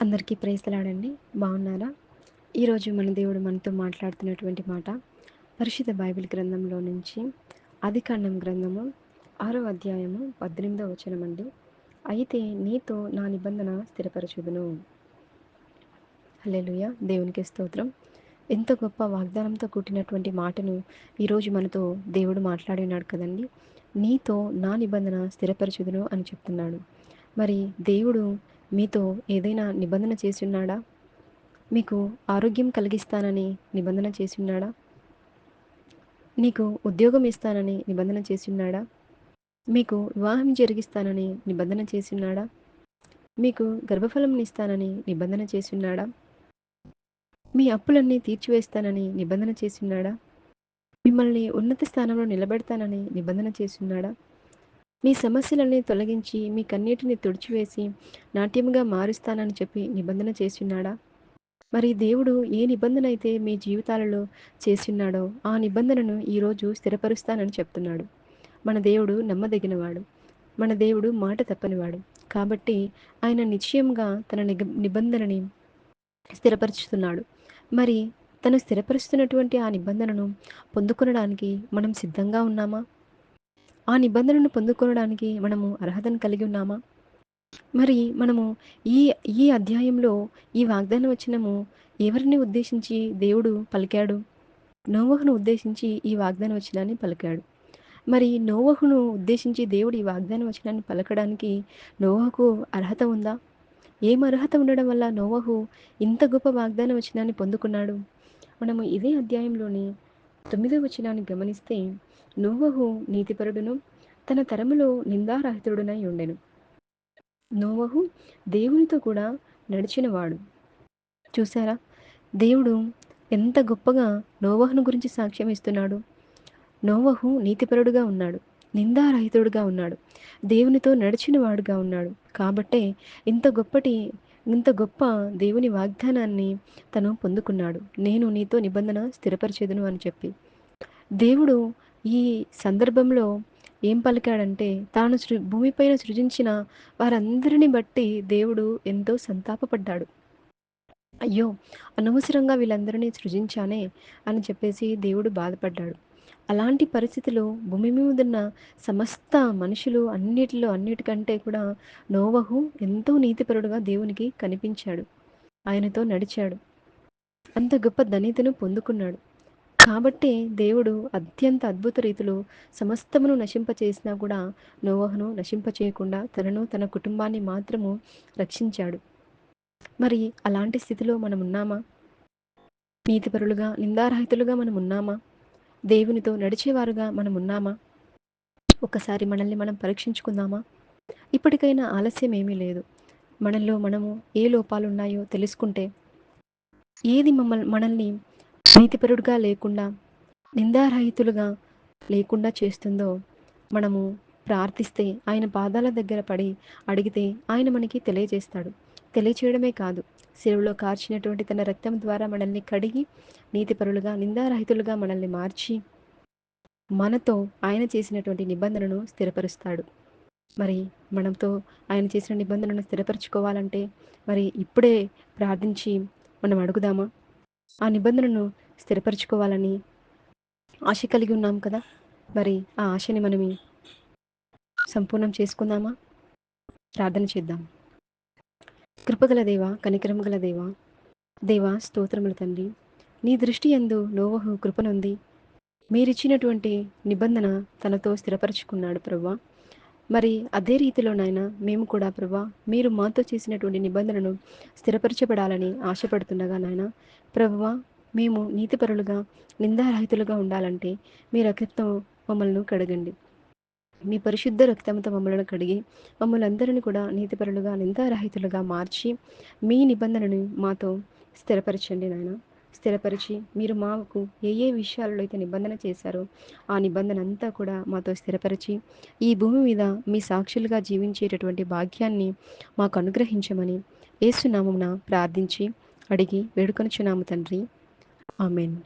అందరికీ ప్రేసలాడండి బాగున్నారా? ఈరోజు మన దేవుడు మనతో మాట్లాడుతున్నటువంటి మాట పరిశుద్ధ బైబిల్ గ్రంథంలో నుంచి అధికాండం గ్రంథము ఆరో అధ్యాయము పద్దెనిమిదో వచనమండి అయితే నీతో నా నిబంధన స్థిరపరచుదును. హలేలుయ దేవునికి స్తోత్రం. ఎంత గొప్ప వాగ్దానంతో కూడినటువంటి మాటను ఈరోజు మనతో దేవుడు మాట్లాడినాడు కదండి. నీతో నా నిబంధన స్థిరపరచుదును అని చెప్తున్నాడు. మరి దేవుడు మీతో ఏదైనా నిబంధన చేసిన్నాడా? మీకు ఆరోగ్యం కలిగిస్తానని నిబంధన చేసిన్నాడా? నీకు ఉద్యోగం ఇస్తానని నిబంధన చేసిన్నాడా? మీకు వివాహం జరిగిస్తానని నిబంధన చేసిన్నాడా? మీకు గర్భఫలం ఇస్తానని నిబంధన చేసిన్నాడా? మీ అప్పులన్నీ తీర్చివేస్తానని నిబంధన చేసిన్నాడా? మిమ్మల్ని ఉన్నత స్థానంలో నిలబెడతానని నిబంధన చేసిన్నాడా? మీ సమస్యలన్నీ తొలగించి మీ కన్నీటిని తుడిచివేసి నాట్యముగా మారుస్తానని చెప్పి నిబంధన చేస్తున్నాడా? మరి దేవుడు ఏ నిబంధన అయితే మీ జీవితాలలో చేస్తున్నాడో ఆ నిబంధనను ఈరోజు స్థిరపరుస్తానని చెప్తున్నాడు. మన దేవుడు నమ్మదగినవాడు. మన దేవుడు మాట తప్పనివాడు. కాబట్టి ఆయన నిశ్చయంగా తన నిగ నిబంధనని స్థిరపరుచుతున్నాడు. మరి తను స్థిరపరుస్తున్నటువంటి ఆ నిబంధనను పొందుకొనడానికి మనం సిద్ధంగా ఉన్నామా? ఆ నిబంధనను పొందుకోవడానికి మనము అర్హతను కలిగి ఉన్నామా? మరి మనము ఈ ఈ అధ్యాయంలో ఈ వాగ్దానం వచ్చినము ఎవరిని ఉద్దేశించి దేవుడు పలికాడు? నోవహును ఉద్దేశించి ఈ వాగ్దానం వచ్చినాన్ని పలికాడు. మరి నోవహును ఉద్దేశించి దేవుడు ఈ వాగ్దానం వచ్చినాన్ని పలకడానికి నోవహకు అర్హత ఉందా? ఏం అర్హత ఉండడం వల్ల నోవహు ఇంత గొప్ప వాగ్దానం వచ్చినాన్ని పొందుకున్నాడు? మనము ఇదే అధ్యాయంలోని తొమ్మిదో వచనాన్ని గమనిస్తే నోవహు నీతిపరుడును తన తరములో నిందారహితుడునై ఉండెను. నోవహు దేవునితో కూడా నడిచినవాడు. చూసారా దేవుడు ఎంత గొప్పగా నోవహును గురించి సాక్ష్యం ఇస్తున్నాడు. నోవహు నీతిపరుడుగా ఉన్నాడు నిందారహితుడుగా ఉన్నాడు దేవునితో నడిచిన వాడుగా ఉన్నాడు. కాబట్టే ఇంత గొప్పటి ఇంత గొప్ప దేవుని వాగ్దానాన్ని తను పొందుకున్నాడు. నేను నీతో నిబంధన స్థిరపరిచేదును అని చెప్పి. దేవుడు ఈ సందర్భంలో ఏం పలికాడంటే తాను సృ భూమిపైన సృజించిన వారందరిని బట్టి దేవుడు ఎంతో సంతాపపడ్డాడు. అయ్యో అనవసరంగా వీళ్ళందరినీ సృజించానే అని చెప్పేసి దేవుడు బాధపడ్డాడు. అలాంటి పరిస్థితిలో భూమి మీద ఉన్న సమస్త మనుషులు అన్నిటిలో అన్నిటికంటే కూడా నోవహు ఎంతో నీతిపరుడుగా దేవునికి కనిపించాడు. ఆయనతో నడిచాడు. అంత గొప్ప ధనితను పొందుకున్నాడు. కాబట్టే దేవుడు అత్యంత అద్భుత రీతిలో సమస్తమును నశింపచేసినా కూడా నోవహను నశింపచేయకుండా తనను తన కుటుంబాన్ని మాత్రము రక్షించాడు. మరి అలాంటి స్థితిలో మనం ఉన్నామా నీతిపరులుగా నిందారహితులుగా మనం ఉన్నామా దేవునితో నడిచేవారుగా మనం ఉన్నామా ఒకసారి మనల్ని మనం పరీక్షించుకుందామా? ఇప్పటికైనా ఆలస్యం ఏమీ లేదు. మనల్లో మనము ఏ లోపాలు ఉన్నాయో తెలుసుకుంటే ఏది మమ్మల్ని మనల్ని నీతిపరుడుగా లేకుండా నిందారహితులుగా లేకుండా చేస్తుందో మనము ప్రార్థిస్తే ఆయన పాదాల దగ్గర పడి అడిగితే ఆయన మనకి తెలియజేస్తాడు. తెలియచేయడమే కాదు సెలవులో కార్చినటువంటి తన రక్తం ద్వారా మనల్ని కడిగి నీతిపరులుగా నిందారహితులుగా మనల్ని మార్చి మనతో ఆయన చేసినటువంటి నిబంధనను స్థిరపరుస్తాడు. మరి మనతో ఆయన చేసిన నిబంధనను స్థిరపరచుకోవాలంటే మరి ఇప్పుడే ప్రార్థించి మనం అడుగుదామా? ఆ నిబంధనను స్థిరపరచుకోవాలని ఆశ కలిగి ఉన్నాం కదా? మరి ఆ ఆశని మనం సంపూర్ణం చేసుకుందామా? ప్రార్థన చేద్దాం. కృపగల దేవ కనికరము గల దేవ దేవ స్తోత్రముల తండ్రి. నీ దృష్టి ఎందు నోవహు కృపనుంది మీరిచ్చినటువంటి నిబంధన తనతో స్థిరపరచుకున్నాడు ప్రభా. మరి అదే రీతిలో నాయన మేము కూడా ప్రభా మీరు మాతో చేసినటువంటి నిబంధనను స్థిరపరచబడాలని ఆశపడుతుండగా నాయన ప్రభువా మేము నీతిపరులుగా నిందారహితులుగా ఉండాలంటే మీ రక్తం మమ్మల్ని కడగండి. మీ పరిశుద్ధ రక్తంతో మమ్మల్ని కడిగి మమ్మల్ని అందరిని కూడా నీతిపరులుగా నిందారహితులుగా మార్చి మీ నిబంధనని మాతో స్థిరపరచండి నాయన. స్థిరపరిచి మీరు మాకు ఏ ఏ విషయాలలో అయితే నిబంధన చేశారో ఆ నిబంధన అంతా కూడా మాతో స్థిరపరిచి ఈ భూమి మీద మీ సాక్షులుగా జీవించేటటువంటి భాగ్యాన్ని మాకు అనుగ్రహించమని ఏసునామమున ప్రార్థించి అడిగి వేడుకొనుచున్నాము తండ్రి. Amen.